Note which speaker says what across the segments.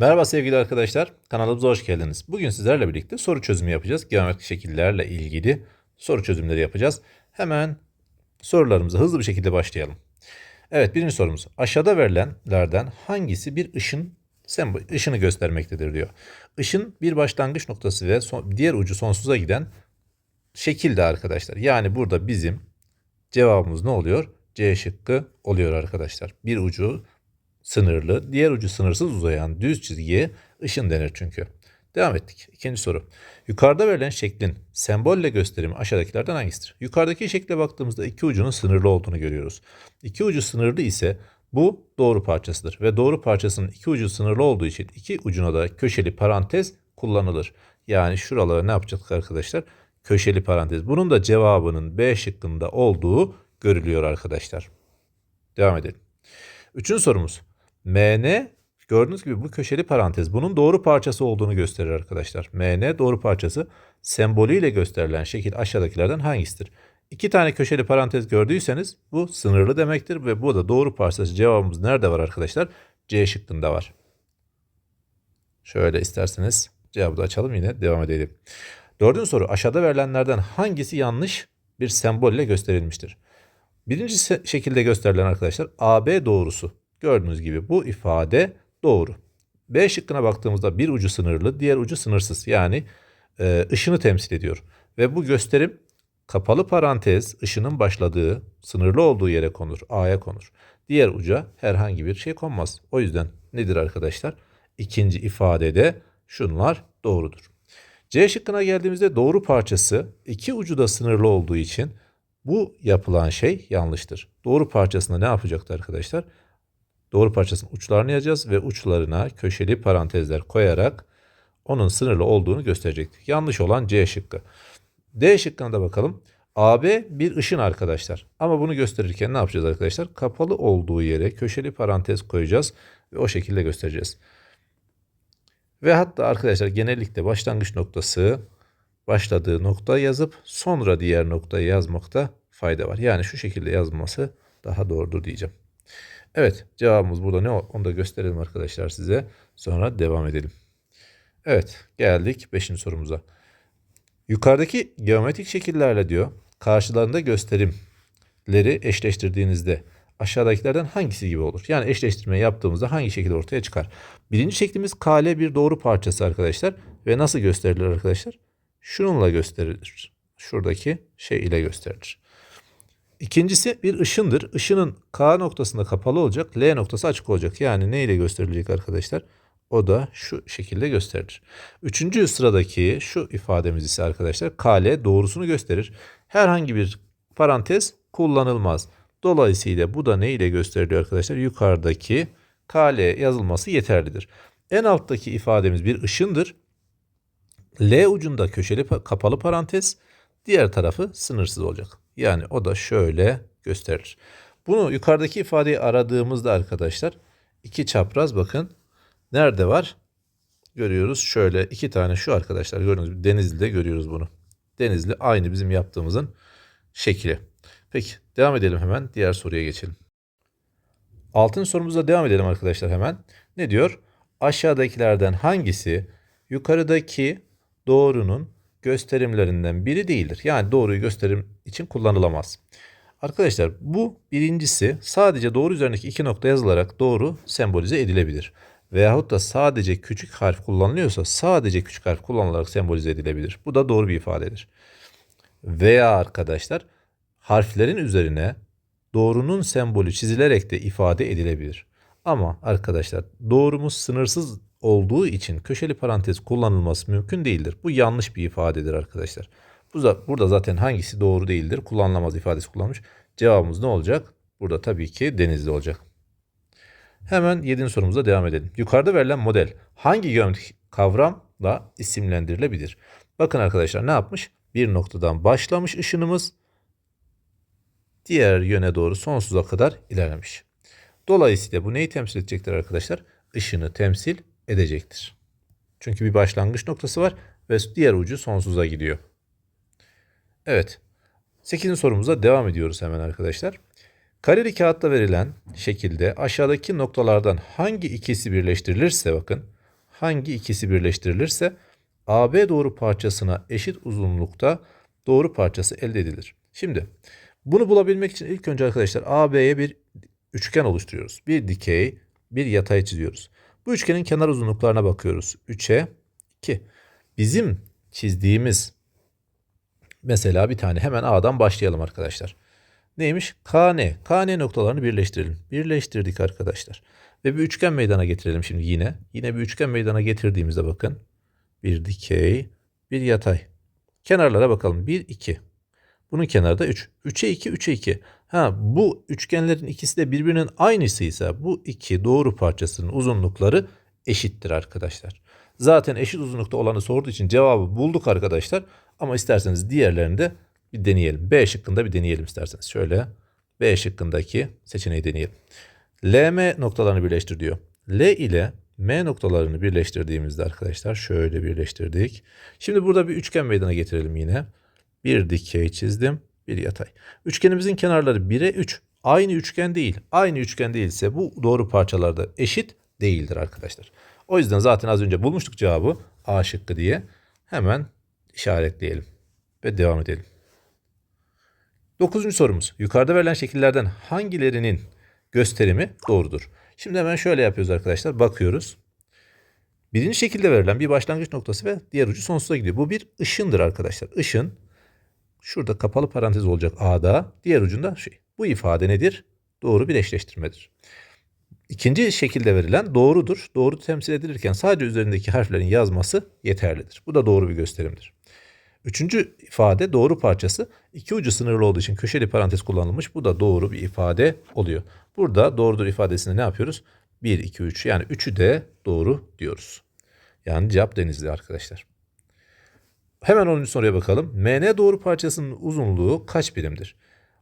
Speaker 1: Merhaba sevgili arkadaşlar, kanalımıza hoş geldiniz. Bugün sizlerle birlikte soru çözümü yapacağız. Geometrik şekillerle ilgili soru çözümleri yapacağız. Hemen sorularımıza hızlı bir şekilde başlayalım. Evet birinci sorumuz. Aşağıda verilenlerden hangisi bir ışın sembol, ışını göstermektedir diyor. Işın bir başlangıç noktası ve son- diğer ucu sonsuza giden şekilde arkadaşlar. Yani burada bizim cevabımız ne oluyor? C şıkkı oluyor arkadaşlar. Bir ucu sınırlı, diğer ucu sınırsız uzayan düz çizgiye ışın denir çünkü. Devam ettik. İkinci soru. Yukarıda verilen şeklin sembolle gösterimi aşağıdakilerden hangisidir? Yukarıdaki şekle baktığımızda iki ucunun sınırlı olduğunu görüyoruz. İki ucu sınırlı ise bu doğru parçasıdır ve doğru parçasının iki ucu sınırlı olduğu için iki ucuna da köşeli parantez kullanılır. Yani şuralara ne yapacaktık arkadaşlar? Köşeli parantez. Bunun da cevabının B şıkkında olduğu görülüyor arkadaşlar. Devam edelim. Üçüncü sorumuz. MN gördüğünüz gibi bu köşeli parantez bunun doğru parçası olduğunu gösterir arkadaşlar. MN doğru parçası sembolüyle gösterilen şekil aşağıdakilerden hangisidir? İki tane köşeli parantez gördüyseniz bu sınırlı demektir ve bu da doğru parçası. Cevabımız nerede var arkadaşlar? C şıkkında var. Şöyle isterseniz cevabı da açalım yine devam edelim. Dördüncü soru aşağıda verilenlerden hangisi yanlış bir sembolle gösterilmiştir? Birinci şekilde gösterilen arkadaşlar AB doğrusu. Gördüğünüz gibi bu ifade doğru. B şıkkına baktığımızda bir ucu sınırlı, diğer ucu sınırsız. Yani e, ışını temsil ediyor. Ve bu gösterim kapalı parantez ışının başladığı, sınırlı olduğu yere konur, A'ya konur. Diğer uca herhangi bir şey konmaz. O yüzden nedir arkadaşlar? İkinci ifadede şunlar doğrudur. C şıkkına geldiğimizde doğru parçası iki ucu da sınırlı olduğu için bu yapılan şey yanlıştır. Doğru parçasında ne yapacaktı arkadaşlar? Doğru parçasının uçlarını yazacağız ve uçlarına köşeli parantezler koyarak onun sınırlı olduğunu gösterecektik. Yanlış olan C şıkkı. D şıkkına da bakalım. AB bir ışın arkadaşlar. Ama bunu gösterirken ne yapacağız arkadaşlar? Kapalı olduğu yere köşeli parantez koyacağız ve o şekilde göstereceğiz. Ve hatta arkadaşlar genellikle başlangıç noktası başladığı nokta yazıp sonra diğer noktayı yazmakta fayda var. Yani şu şekilde yazması daha doğrudur diyeceğim. Evet cevabımız burada ne onu da gösterelim arkadaşlar size. Sonra devam edelim. Evet geldik 5. sorumuza. Yukarıdaki geometrik şekillerle diyor karşılarında gösterimleri eşleştirdiğinizde aşağıdakilerden hangisi gibi olur? Yani eşleştirme yaptığımızda hangi şekil ortaya çıkar? Birinci şeklimiz kale bir doğru parçası arkadaşlar. Ve nasıl gösterilir arkadaşlar? Şununla gösterilir. Şuradaki şey ile gösterilir. İkincisi bir ışındır. Işının K noktasında kapalı olacak, L noktası açık olacak. Yani ne ile gösterilecek arkadaşlar? O da şu şekilde gösterilir. Üçüncü sıradaki şu ifademiz ise arkadaşlar KL doğrusunu gösterir. Herhangi bir parantez kullanılmaz. Dolayısıyla bu da ne ile gösteriliyor arkadaşlar? Yukarıdaki KL yazılması yeterlidir. En alttaki ifademiz bir ışındır. L ucunda köşeli pa- kapalı parantez, diğer tarafı sınırsız olacak. Yani o da şöyle gösterilir. Bunu yukarıdaki ifadeyi aradığımızda arkadaşlar iki çapraz bakın nerede var? Görüyoruz şöyle iki tane şu arkadaşlar gördüğünüz gibi Denizli'de görüyoruz bunu. Denizli aynı bizim yaptığımızın şekli. Peki devam edelim hemen diğer soruya geçelim. Altın sorumuza devam edelim arkadaşlar hemen. Ne diyor? Aşağıdakilerden hangisi yukarıdaki doğrunun gösterimlerinden biri değildir? Yani doğruyu gösterim için kullanılamaz. Arkadaşlar bu birincisi sadece doğru üzerindeki iki nokta yazılarak doğru sembolize edilebilir. Veyahut da sadece küçük harf kullanılıyorsa sadece küçük harf kullanılarak sembolize edilebilir. Bu da doğru bir ifadedir. Veya arkadaşlar harflerin üzerine doğrunun sembolü çizilerek de ifade edilebilir. Ama arkadaşlar doğrumuz sınırsız olduğu için köşeli parantez kullanılması mümkün değildir. Bu yanlış bir ifadedir arkadaşlar. Bu da, burada zaten hangisi doğru değildir? Kullanılamaz ifadesi kullanmış. Cevabımız ne olacak? Burada tabii ki denizli olacak. Hemen 7. sorumuza devam edelim. Yukarıda verilen model hangi geometrik kavramla isimlendirilebilir? Bakın arkadaşlar ne yapmış? Bir noktadan başlamış ışınımız diğer yöne doğru sonsuza kadar ilerlemiş. Dolayısıyla bu neyi temsil edecektir arkadaşlar? Işını temsil edecektir. Çünkü bir başlangıç noktası var ve diğer ucu sonsuza gidiyor. Evet. 8. sorumuza devam ediyoruz hemen arkadaşlar. Kareli kağıtta verilen şekilde aşağıdaki noktalardan hangi ikisi birleştirilirse bakın hangi ikisi birleştirilirse AB doğru parçasına eşit uzunlukta doğru parçası elde edilir. Şimdi bunu bulabilmek için ilk önce arkadaşlar AB'ye bir üçgen oluşturuyoruz. Bir dikey, bir yatay çiziyoruz. Bu üçgenin kenar uzunluklarına bakıyoruz. 3'e 2. Bizim çizdiğimiz mesela bir tane hemen A'dan başlayalım arkadaşlar. Neymiş? KN. KN noktalarını birleştirelim. Birleştirdik arkadaşlar. Ve bir üçgen meydana getirelim şimdi yine. Yine bir üçgen meydana getirdiğimizde bakın. Bir dikey, bir yatay. Kenarlara bakalım. 1, 2. Bunun kenarı da 3. 3'e 2, 3'e 2. Ha bu üçgenlerin ikisi de birbirinin aynısıysa bu iki doğru parçasının uzunlukları eşittir arkadaşlar. Zaten eşit uzunlukta olanı sorduğu için cevabı bulduk arkadaşlar. Ama isterseniz diğerlerini de bir deneyelim. B şıkkında bir deneyelim isterseniz. Şöyle B şıkkındaki seçeneği deneyelim. LM noktalarını birleştir diyor. L ile M noktalarını birleştirdiğimizde arkadaşlar şöyle birleştirdik. Şimdi burada bir üçgen meydana getirelim yine. Bir dikey çizdim, bir yatay. Üçgenimizin kenarları 1'e 3. Aynı üçgen değil. Aynı üçgen değilse bu doğru parçalarda eşit değildir arkadaşlar. O yüzden zaten az önce bulmuştuk cevabı A şıkkı diye. Hemen işaretleyelim ve devam edelim. Dokuzuncu sorumuz. Yukarıda verilen şekillerden hangilerinin gösterimi doğrudur? Şimdi hemen şöyle yapıyoruz arkadaşlar. Bakıyoruz. Birinci şekilde verilen bir başlangıç noktası ve diğer ucu sonsuza gidiyor. Bu bir ışındır arkadaşlar. Işın şurada kapalı parantez olacak A'da. Diğer ucunda şey. Bu ifade nedir? Doğru bir eşleştirmedir. İkinci şekilde verilen doğrudur. Doğru temsil edilirken sadece üzerindeki harflerin yazması yeterlidir. Bu da doğru bir gösterimdir. Üçüncü ifade doğru parçası iki ucu sınırlı olduğu için köşeli parantez kullanılmış. Bu da doğru bir ifade oluyor. Burada doğrudur ifadesinde ne yapıyoruz? 1, 2, 3 yani 3'ü de doğru diyoruz. Yani cevap denizli arkadaşlar. Hemen 10. soruya bakalım. MN doğru parçasının uzunluğu kaç birimdir?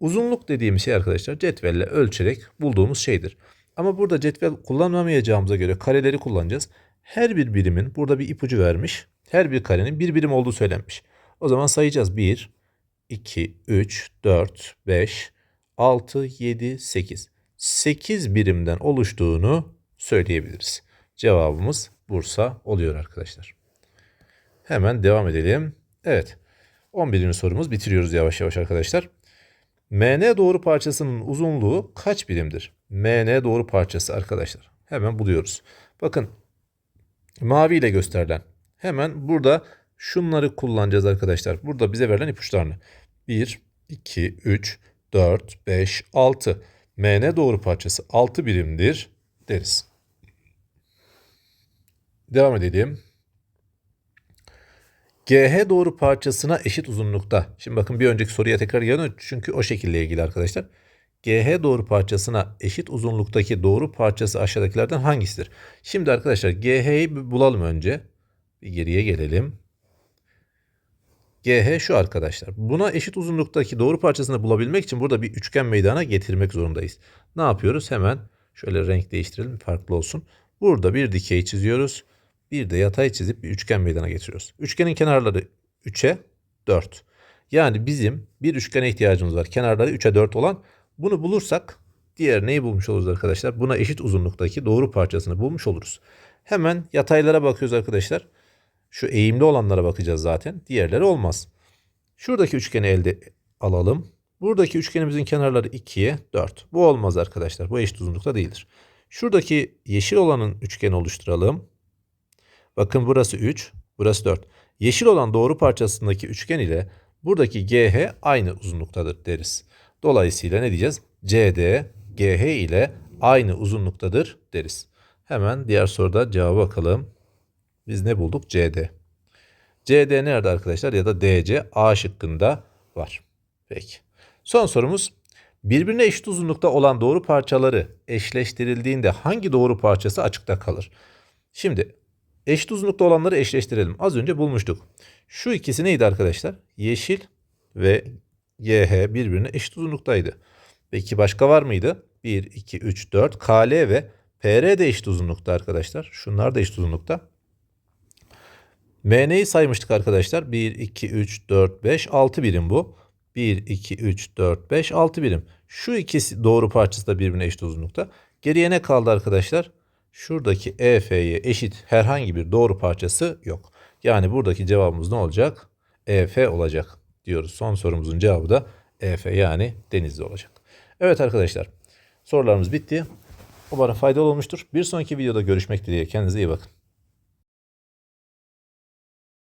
Speaker 1: Uzunluk dediğimiz şey arkadaşlar cetvelle ölçerek bulduğumuz şeydir. Ama burada cetvel kullanmamayacağımıza göre kareleri kullanacağız. Her bir birimin burada bir ipucu vermiş. Her bir karenin bir birim olduğu söylenmiş. O zaman sayacağız. 1, 2, 3, 4, 5, 6, 7, 8. 8 birimden oluştuğunu söyleyebiliriz. Cevabımız Bursa oluyor arkadaşlar. Hemen devam edelim. Evet. 11. sorumuz bitiriyoruz yavaş yavaş arkadaşlar. MN doğru parçasının uzunluğu kaç birimdir? MN doğru parçası arkadaşlar. Hemen buluyoruz. Bakın mavi ile gösterilen. Hemen burada şunları kullanacağız arkadaşlar. Burada bize verilen ipuçlarını. 1, 2, 3, 4, 5, 6. MN doğru parçası 6 birimdir deriz. Devam edelim. GH doğru parçasına eşit uzunlukta. Şimdi bakın bir önceki soruya tekrar geliyorum çünkü o şekilde ilgili arkadaşlar. GH doğru parçasına eşit uzunluktaki doğru parçası aşağıdakilerden hangisidir? Şimdi arkadaşlar GH'yi bulalım önce. Bir geriye gelelim. GH şu arkadaşlar. Buna eşit uzunluktaki doğru parçasını bulabilmek için burada bir üçgen meydana getirmek zorundayız. Ne yapıyoruz? Hemen şöyle renk değiştirelim farklı olsun. Burada bir dikey çiziyoruz. Bir de yatay çizip bir üçgen meydana getiriyoruz. Üçgenin kenarları 3'e 4. Yani bizim bir üçgene ihtiyacımız var. Kenarları 3'e 4 olan. Bunu bulursak diğer neyi bulmuş oluruz arkadaşlar? Buna eşit uzunluktaki doğru parçasını bulmuş oluruz. Hemen yataylara bakıyoruz arkadaşlar. Şu eğimli olanlara bakacağız zaten. Diğerleri olmaz. Şuradaki üçgeni elde alalım. Buradaki üçgenimizin kenarları 2'ye 4. Bu olmaz arkadaşlar. Bu eşit uzunlukta değildir. Şuradaki yeşil olanın üçgeni oluşturalım. Bakın burası 3, burası 4. Yeşil olan doğru parçasındaki üçgen ile buradaki GH aynı uzunluktadır deriz. Dolayısıyla ne diyeceğiz? CD GH ile aynı uzunluktadır deriz. Hemen diğer soruda cevaba bakalım. Biz ne bulduk? CD. CD nerede arkadaşlar? Ya da DC A şıkkında var. Peki. Son sorumuz. Birbirine eşit uzunlukta olan doğru parçaları eşleştirildiğinde hangi doğru parçası açıkta kalır? Şimdi eşit uzunlukta olanları eşleştirelim. Az önce bulmuştuk. Şu ikisi neydi arkadaşlar? Yeşil ve YH birbirine eşit uzunluktaydı. Peki başka var mıydı? 1, 2, 3, 4. KL ve PR de eşit uzunlukta arkadaşlar. Şunlar da eşit uzunlukta. MN'yi saymıştık arkadaşlar. 1, 2, 3, 4, 5, 6 birim bu. 1, 2, 3, 4, 5, 6 birim. Şu ikisi doğru parçası da birbirine eşit uzunlukta. Geriye ne kaldı arkadaşlar? Şuradaki EF'ye eşit herhangi bir doğru parçası yok. Yani buradaki cevabımız ne olacak? EF olacak diyoruz. Son sorumuzun cevabı da EF yani denizli olacak. Evet arkadaşlar sorularımız bitti. Umarım faydalı olmuştur. Bir sonraki videoda görüşmek dileğiyle. Kendinize iyi bakın.